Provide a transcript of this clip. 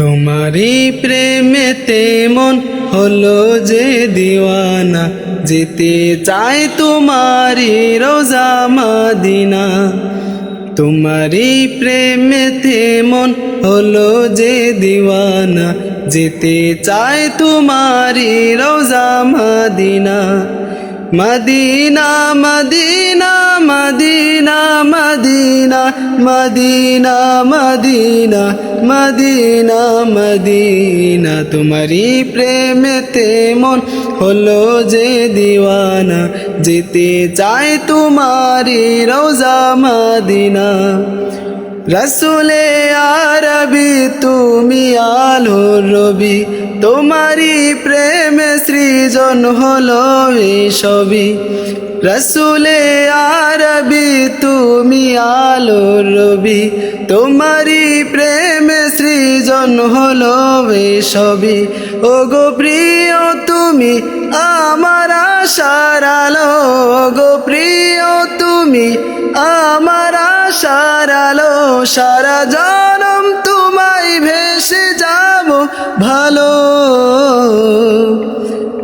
তোমারই প্রেমেতে মন হলো যে দিওয়ানা, যেতে চাই তোমারি রোজা মাদিনা। তোমারই প্রেমেতে মন হলো যে দিওয়ানা, যেতে চাই তোমারি রোজা Medina. Medina Medina Medina Medina Medina Medina Medina Medina. তোমারি প্রেমেতে মন হলো যে দিওয়ানা, যেতে চাই তোমারি রোজা মদিনা। রসুলে আরবি তুমি আলো রবি তোমারি সৃজন হলো সবই রসুলে আরবি, তুমি আলো রবি। তোমারি প্রেমে সৃজন হলো সবই ও গো প্রিয়, তুমি আমার আলো। গো প্রিয়, তুমি আমার আলো। সারা জনম তোমায় ভেসে যাব ভালো।